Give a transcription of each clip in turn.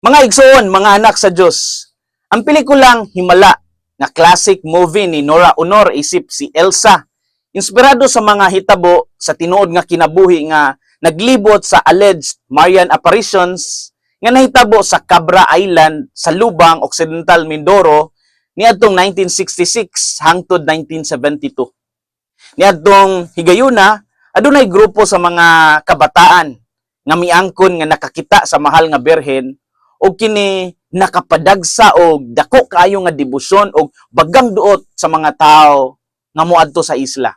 Mga igsoon, mga anak sa Diyos, ang pelikulang Himala na classic movie ni Nora Honor isip si Elsa, inspirado sa mga hitabo sa tinuod nga kinabuhi nga naglibot sa alleged Marian apparitions nga nahitabo sa Cabra Island sa Lubang, Occidental Mindoro niadtong 1966 hangtod 1972. Niadtong higayuna, adunay grupo sa mga kabataan nga miangkon nga nakakita sa mahal nga berhen o kini nakapadagsa og dako kaayo nga debosyon og bagang duot sa mga tao nga moadto sa isla.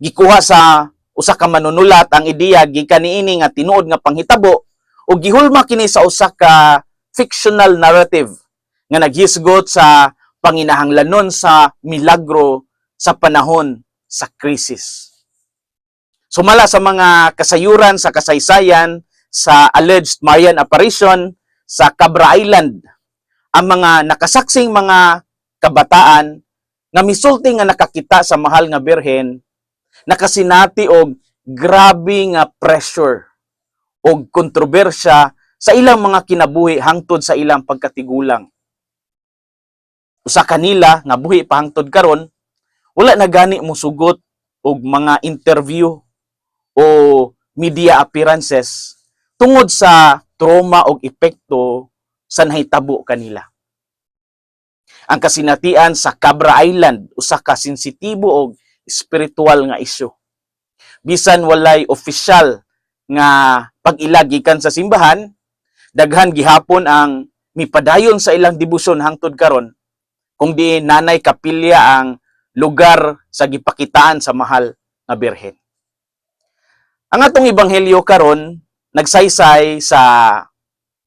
Gikuha sa usa ka manunulat ang ideya gikan niini nga tinuod nga panghitabo ug gihulma kini sa usa ka fictional narrative nga naghisgot sa panginahanglanon sa milagro sa panahon sa krisis. Sumala sa mga kasayuran sa kasaysayan sa alleged Marian apparition sa Cabra Island, ang mga nakasaksing mga kabataan nga misulti nga nakakita sa mahal nga birhen nakasinati og grabe nga pressure og kontrobersya sa ilang mga kinabuhi hangtod sa ilang pagkatigulang. Usa kanila nga buhi pa hangtod karon wala na gani mo sugot og mga interview o media appearances tungod sa trauma og epekto sa nahitabo kanila. Ang kasinatian sa Cabra Island usa ka sensitibo og spiritual nga isyu. Bisan walay opisyal nga pag-ilagikan sa simbahan, daghan gihapon ang mipadayon sa ilang debosyon hangtod karon kung di nanay kapilya ang lugar sa gipakitaan sa mahal nga birhen. Ang atong ebanghelyo karon nagsaysay sa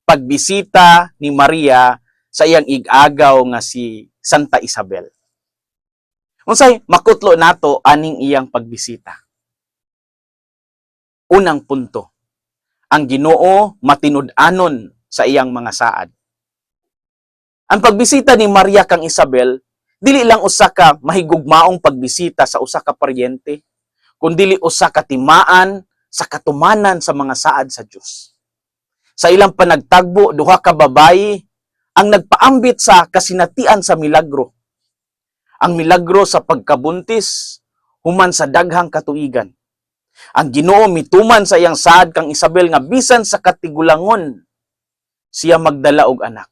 pagbisita ni Maria sa iyang igagaw nga si Santa Isabel. Unsay makutlo nato aning iyang pagbisita. Unang punto, ang Ginoo matinud-anon sa iyang mga saad. Ang pagbisita ni Maria kang Isabel dili lang usa ka mahigugmaong pagbisita sa usa ka paryente, kundi usa ka timaan sa katumanan sa mga saad sa Dios. Sa ilang panagtagbo, duha ka babayi ang nagpaambit sa kasinatian sa milagro. Ang milagro sa pagkabuntis human sa daghang katuigan. Ang Ginoo mituman sa iyang saad kang Isabel nga bisan sa katigulangon siya magdala og anak.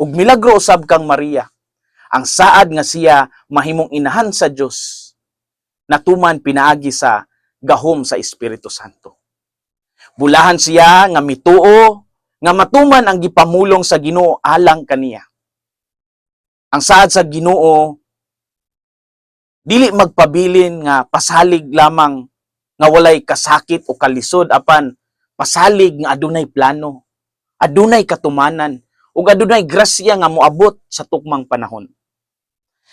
Ug milagro usab kang Maria. Ang saad nga siya mahimong inahan sa Dios natuman pinaagi sa gahom sa Espiritu Santo. Bulahan siya nga mituo nga matuman ang gipamulong sa Ginoo alang kaniya. Ang saad sa Ginoo dili magpabilin nga pasalig lamang nga walay kasakit o kalisod apan pasalig nga adunay plano, adunay katumanan ug adunay grasya nga moabot sa tukmang panahon.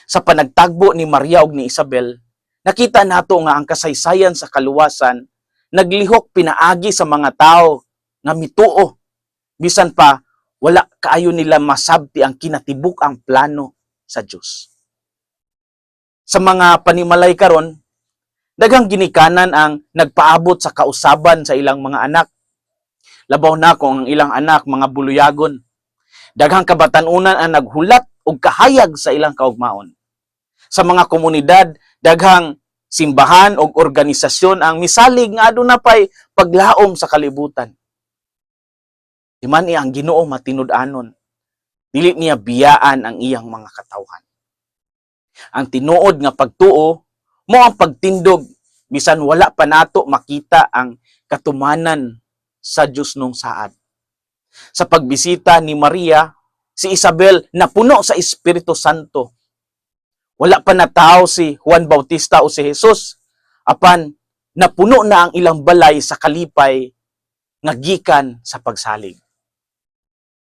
Sa panagtagbo ni Maria ug ni Isabel, nakita nato nga ang kasaysayan sa kaluwasan naglihok pinaagi sa mga tao nga mituo bisan pa wala kaayo nila masabti ang kinatibuk ang plano sa Dios. Sa mga panimalay karon, daghang ginikanan ang nagpaabot sa kausaban sa ilang mga anak. Labaw na kung ang ilang anak mga buluyagon. Daghang kabatanunan ang naghulat og kahayag sa ilang kaugmaon. Sa mga komunidad, daghang simbahan o organisasyon ang misalig nga aduna pay paglaom sa kalibutan. Di man ang Ginoo matinud-anon. Dili niya biyaan ang iyang mga katawhan. Ang tinuod nga pagtuo mo ang pagtindog bisan wala pa nato makita ang katumanan sa Dios nung saad. Sa pagbisita ni Maria, si Isabel napuno sa Espiritu Santo. Wala pa natao si Juan Bautista o si Jesus. Apan, napuno na ang ilang balay sa kalipay nga gikan sa pagsalig.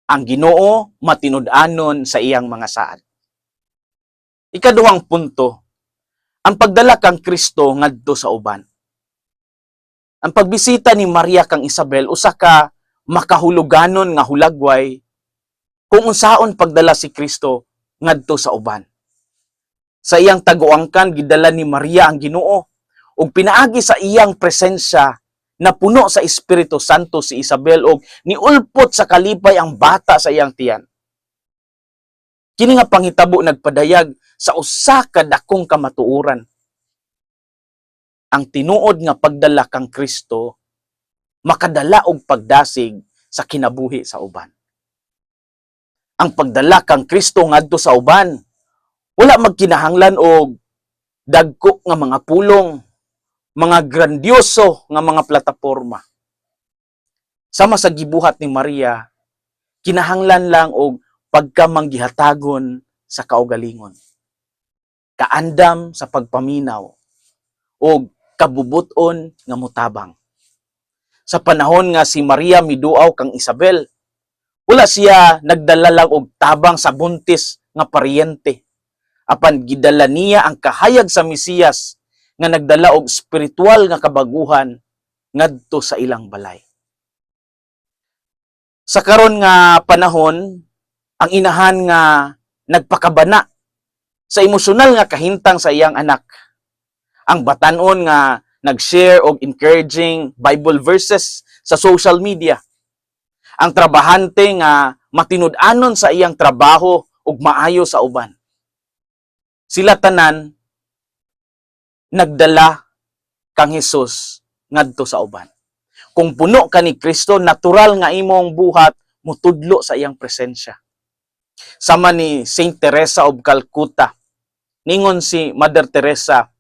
Ang Ginoo matinud-anon sa iyang mga saad. Ikaduhang punto, ang pagdala kang Kristo ngadto sa uban. Ang pagbisita ni Maria kang Isabel usa ka makahuluganon nga hulagway kung unsaon pagdala si Kristo ngadto sa uban. Sa iyang taguangkan gidala ni Maria ang Ginoo ug pinaagi sa iyang presensya napuno sa Espiritu Santo si Isabel og niulpot sa kalipay ang bata sa iyang tiyan. Kini nga pangitabo nagpadayag sa usa ka dakong kamatuoran. Ang tinuod nga pagdala kang Kristo makadala og pagdasig sa kinabuhi sa uban. Ang pagdala kang Kristo ngadto sa uban wala magkinahanglan og dagko nga mga pulong, mga grandioso nga mga plataporma. Sama sa gibuhat ni Maria, kinahanglan lang og pagkamanggihatagon sa kaugalingon. Kaandam sa pagpaminaw o kabubuton nga mutabang. Sa panahon nga si Maria miduaw kang Isabel, wala siya nagdala lang og tabang sa buntis nga paryente. Apan gidala niya ang kahayag sa Mesiyas nga nagdala og spiritual nga kabaguhan ngadto sa ilang balay. Sa karon nga panahon, ang inahan nga nagpakabana sa emosyonal nga kahintang sa iyang anak. Ang batanon nga nag-share og encouraging Bible verses sa social media. Ang trabahante nga matinud-anon sa iyang trabaho ug maayo sa uban. Sila tanan nagdala kang Hesus ngadto sa uban. Kung puno ka ni Kristo, natural nga imong buhat mutudlo sa iyang presensya. Sama ni Saint Teresa of Calcutta, ningon si Mother Teresa,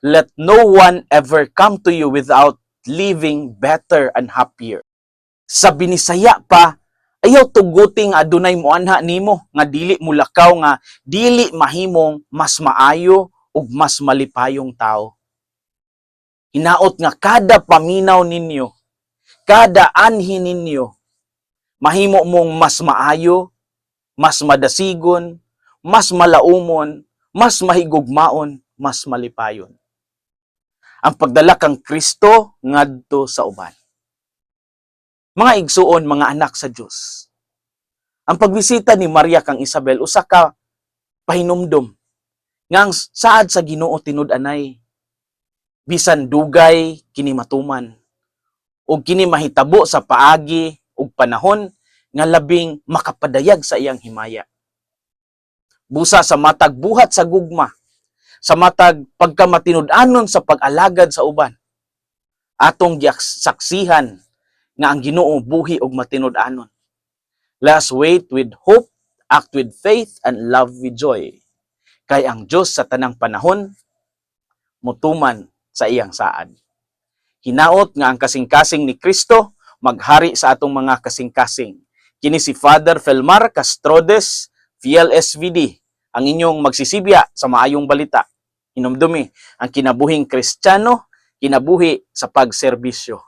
let no one ever come to you without living better and happier. Sa binisaya pa, ayaw tuguting adunay mo anha nimo nga dili mo lakaw nga dili mahimong mas maayo ug mas malipayong tao. Hinaot nga kada paminaw ninyo, kada anhi ninyo, mahimo mong mas maayo, mas madasigon, mas malaumon, mas mahigugmaon, mas malipayon. Ang pagdala kang Kristo ngadto sa uban. Mga igsuon, mga anak sa Dios. Ang pagbisita ni Maria kang Isabel usa ka pahinumdom nga ang saad sa Ginoo tinud-anay bisan dugay kini matuman ug kini mahitabo sa paagi ug panahon nga labing makapadayag sa iyang himaya. Busa sa matag buhat sa gugma, sa matag pagkamatinud-anon sa pag-alagad sa uban. Atong giaks- saksihan nga ang Ginoo buhi og matinud-anon. Let's wait with hope, act with faith, and love with joy. Kay ang Diyos sa tanang panahon, mutuman sa iyang saad. Hinaot nga ang kasing-kasing ni Kristo maghari sa atong mga kasing-kasing. Kini si Father Felmar Castrodes, VLSVD, ang inyong magsisibya sa maayong balita. Hinumdumi ang kinabuhing Kristiyano, kinabuhi sa pagserbisyo.